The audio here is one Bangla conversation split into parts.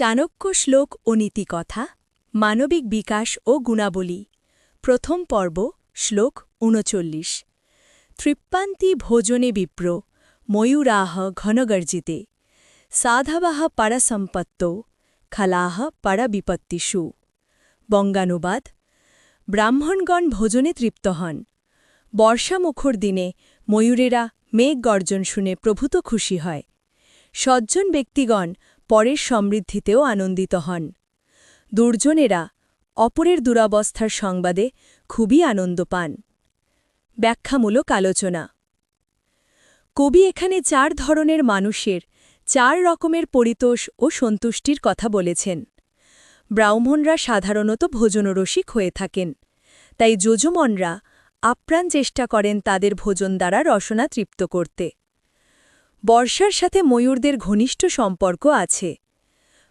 চাণক্য শ্লোক ও নীতিকথা, মানবিক বিকাশ ও গুণাবলী, প্রথম পর্ব, শ্লোক উনচল্লিশ। তৃপ্পান্তি ভোজনে বিপ্র, ময়ূরাহ ঘনগর্জিতে, সাধবাহ পরসম্পত্ত, খালাহ পরবিপত্তিষু। বঙ্গানুবাদ, ব্রাহ্মণগণ ভোজনে তৃপ্ত হন। বর্ষামুখর দিনে ময়ূরেরা মেঘ গর্জন শুনে প্রভূত খুশি হয়। সজ্জন ব্যক্তিগণ পরের সমৃদ্ধিতেও আনন্দিত হন। দুর্জনেরা অপরের দুরাবস্থার সংবাদে খুবই আনন্দ পান। ব্যাখ্যামূলক আলোচনা। কবি এখানে চার ধরনের মানুষের চার রকমের পরিতোষ ও সন্তুষ্টির কথা বলেছেন। ব্রাহ্মণরা সাধারণত ভোজনরসিক হয়ে থাকেন, তাই যোজমনরা আপ্রাণ চেষ্টা করেন তাদের ভোজন দ্বারা রসনা তৃপ্ত করতে। বর্ষার সাথে ময়ূরদের ঘনিষ্ঠ সম্পর্ক আছে।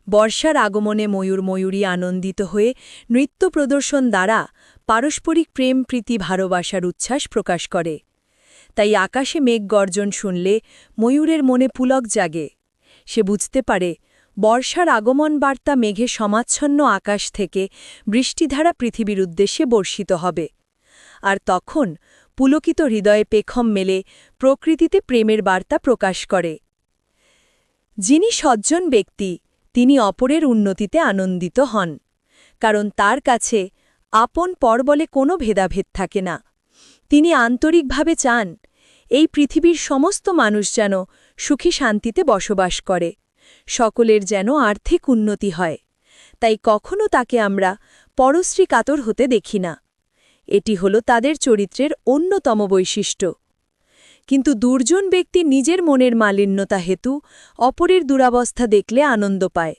বর্ষার আগমনে ময়ূর ময়ূরী আনন্দিত হয়ে নৃত্য প্রদর্শন দ্বারা পারস্পরিক প্রেম, প্রীতি, ভালোবাসার উচ্ছ্বাস প্রকাশ করে। তাই আকাশে মেঘ গর্জন শুনলে ময়ূরের মনে পুলক জাগে। সে বুঝতে পারে, বর্ষার আগমন বার্তা মেঘে সমাচ্ছন্ন আকাশ থেকে বৃষ্টিধারা পৃথিবীর উদ্দেশ্যে বর্ষিত হবে। আর তখন পুলকিত হৃদয়ে পেখম মেলে, প্রকৃতিতে প্রেমের বার্তা প্রকাশ করে। যিনি সজ্জন ব্যক্তি, তিনি অপরের উন্নতিতে আনন্দিত হন। কারণ তার কাছে আপন পর বলে কোনো ভেদাভেদ থাকে না। তিনি আন্তরিকভাবে চান, এই পৃথিবীর সমস্ত মানুষ যেন সুখী শান্তিতে বসবাস করে, সকলের যেন আর্থিক উন্নতি হয়। তাই কখনো তাকে আমরা পরশ্রী কাতর হতে দেখি না। এটি হল তাদের চরিত্রের অন্যতম বৈশিষ্ট্য। কিন্তু দুর্জন ব্যক্তি নিজের মনের মালিন্যতা হেতু অপরের দুরাবস্থা দেখলে আনন্দ পায়।